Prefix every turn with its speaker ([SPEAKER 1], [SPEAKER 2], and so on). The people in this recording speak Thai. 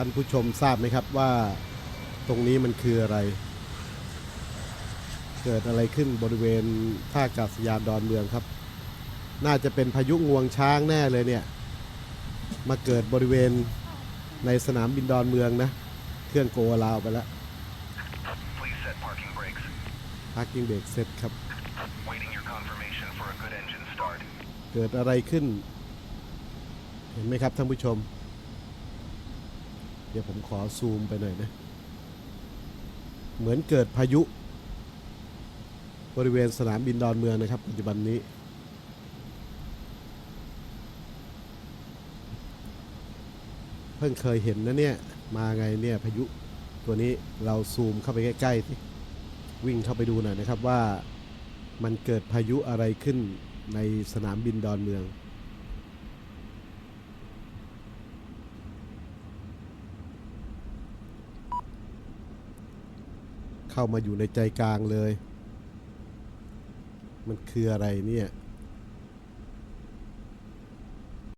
[SPEAKER 1] ท่านผู้ชมทราบไหมครับว่าตรงนี้มันคืออะไร เกิดอะไรขึ้นบริเวณท่าอากาศยานดอนเมืองครับ น่าจะเป็นพายุงวงช้างแน่เลยเนี่ย มาเกิดบริเวณในสนามบินดอนเมืองนะ เครื่องโกลาวไปแล้ว
[SPEAKER 2] parking brakes.
[SPEAKER 1] พาร์กิ้งเบรกเสร็จครับ
[SPEAKER 2] Waiting your confirmation for a good engine start.
[SPEAKER 1] เกิดอะไรขึ้น เห็นไหมครับท่านผู้ชม ดี๋ยวผมขอซูมไปหน่อยนะ เหมือนเกิดพายุ บริเวณสนามบินดอนเมืองนะครับ ปัจจุบันนี้ เพิ่งเคยเห็นนะเนี่ย มาไงเนี่ยพายุตัวนี้เราซูมเข้าไปใกล้ๆสิวิ่งเข้าไปดูหน่อยนะครับว่ามันเกิดพายุอะไรขึ้นในสนามบินดอนเมือง เข้ามาอยู่ในใจกลางเลย มันคืออะไรเนี่ย